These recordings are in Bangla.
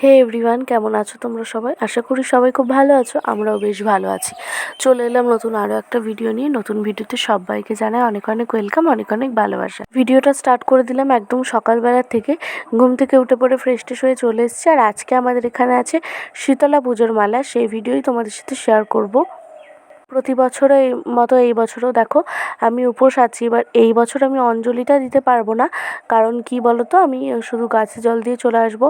হে এভরিওয়ান কেমন আছো তোমরা সবাই? আশা করি সবাই খুব ভালো আছো, আমরাও বেশ ভালো আছি। চলে এলাম নতুন আরও একটা ভিডিও নিয়ে। নতুন ভিডিওতে সবাইকে জানাই অনেক অনেক ওয়েলকাম অনেক অনেক ভালোবাসা। ভিডিওটা স্টার্ট করে দিলাম একদম সকালবেলা থেকে। ঘুম থেকে উঠে পড়ে ফ্রেশ ট্রেশ হয়ে চলে এসেছি। আর আজকে আমাদের এখানে আছে শীতলা পুজোর মালা। সেই ভিডিওই তোমাদের সাথে শেয়ার করব। প্রতি বছরের মতো এই বছরও দেখো আমি উপোস আছি। এবার এই বছর আমি অঞ্জলিটা দিতে পারব না। কারণ কি বলো তো আমি শুধু গাছে জল দিয়ে চলে আসব।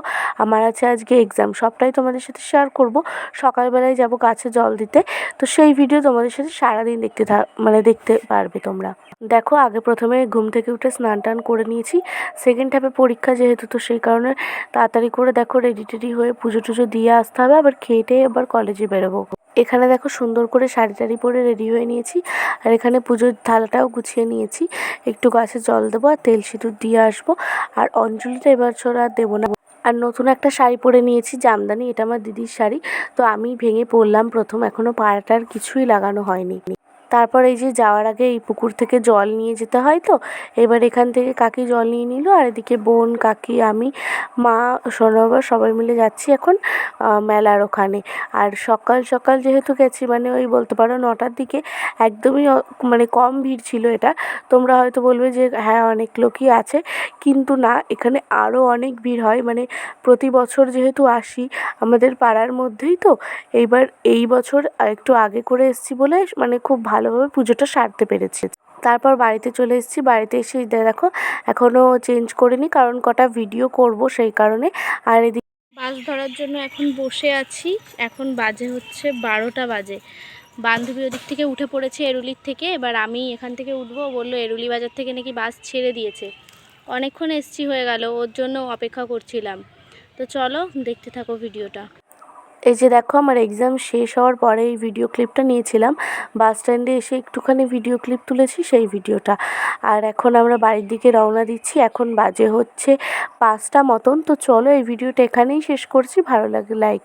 আমার আছে আজকে এক্সাম সবটাই তোমাদের সাথে শেয়ার করব। সকালবেলায় যাব গাছে জল দিতে। তো সেই ভিডিও তোমাদের সাথে সারাদিন দেখতে থা মানে দেখতে পারবে তোমরা। দেখো, আগে প্রথমে ঘুম থেকে উঠে স্নান টান করে নিয়েছি। সেকেন্ড হাফে পরীক্ষা যেহেতু, তো সেই কারণে তাড়াতাড়ি করে দেখো রেডি টেডি হয়ে পুজো টুজো দিয়ে আসতে হবে। আবার খেয়ে টেয়ে আবার কলেজে বেরোবো। এখানে দেখো সুন্দর করে শাড়ি টাড়ি পরে রেডি হয়ে নিয়েছি। আর এখানে পুজোর থালাটাও গুছিয়ে নিয়েছি। একটু গাছে জল দেবো আর তেল সিঁদুর দিয়ে আসব। আর অঞ্জলিটা এবার ছোড়া আর দেবো না। আর নতুন একটা শাড়ি পরে নিয়েছি, জামদানি। এটা আমার দিদির শাড়ি। তো আমি ভেঙে পড়লাম প্রথম। এখনও পাড়াটার কিছুই লাগানো হয়নি। তারপর এই যে যাওয়ার আগে এই পুকুর থেকে জল নিয়ে যেতে হয় তো, এবার এখান থেকে কাকি জল নিয়ে নিল আর এদিকে বোন, কাকি, আমি, মা সোনাবা সবাই মিলে যাচ্ছি এখন মেলার ওখানে। আর সকাল সকাল যেহেতু গেছি মানে ওই বলতে পারো নটার দিকে একদমই মানে কম ভিড় ছিল এটা। তোমরা হয়তো বলবে যে হ্যাঁ অনেক লোকই আছে, কিন্তু না, এখানে আরও অনেক ভিড় হয়। মানে প্রতি বছর যেহেতু আসি আমাদের পাড়ার মধ্যেই তো, এইবার এই বছর একটু আগে করে এসেছি বলে মানে খুব ভালোভাবে পুজোটা সারতে পেরেছি। তারপর বাড়িতে চলে এসেছি। বাড়িতে এসে দেখো এখনও চেঞ্জ করিনি কারণ কটা ভিডিও করব সেই কারণে। আর এদিকে বাস ধরার জন্য এখন বসে আছি। এখন বাজে হচ্ছে বারোটা বাজে। বান্ধবী ওদিক থেকে উঠে পড়েছে এরুলির থেকে। এবার আমি এখান থেকে উঠবো। বলল, এরুলি বাজার থেকে নাকি বাস ছেড়ে দিয়েছে। অনেকক্ষণ এসছি হয়ে গেল। ওর জন্য অপেক্ষা করছিলাম। তো চলো, দেখতে থাকো ভিডিওটা এই যে দেখো, আমার এক্সাম শেষ হওয়ার পরে এই ভিডিও ক্লিপটা নিয়েছিলাম। বাস স্ট্যান্ডে এসে একটুখানি ভিডিও ক্লিপ তুলেছি সেই ভিডিওটা আর এখন আমরা বাড়ির দিকে রওনা দিচ্ছি। এখন বাজে হচ্ছে পাঁচটা মতন। তো চলো এই ভিডিওটা এখানেই শেষ করছি। ভালো লাগে লাইক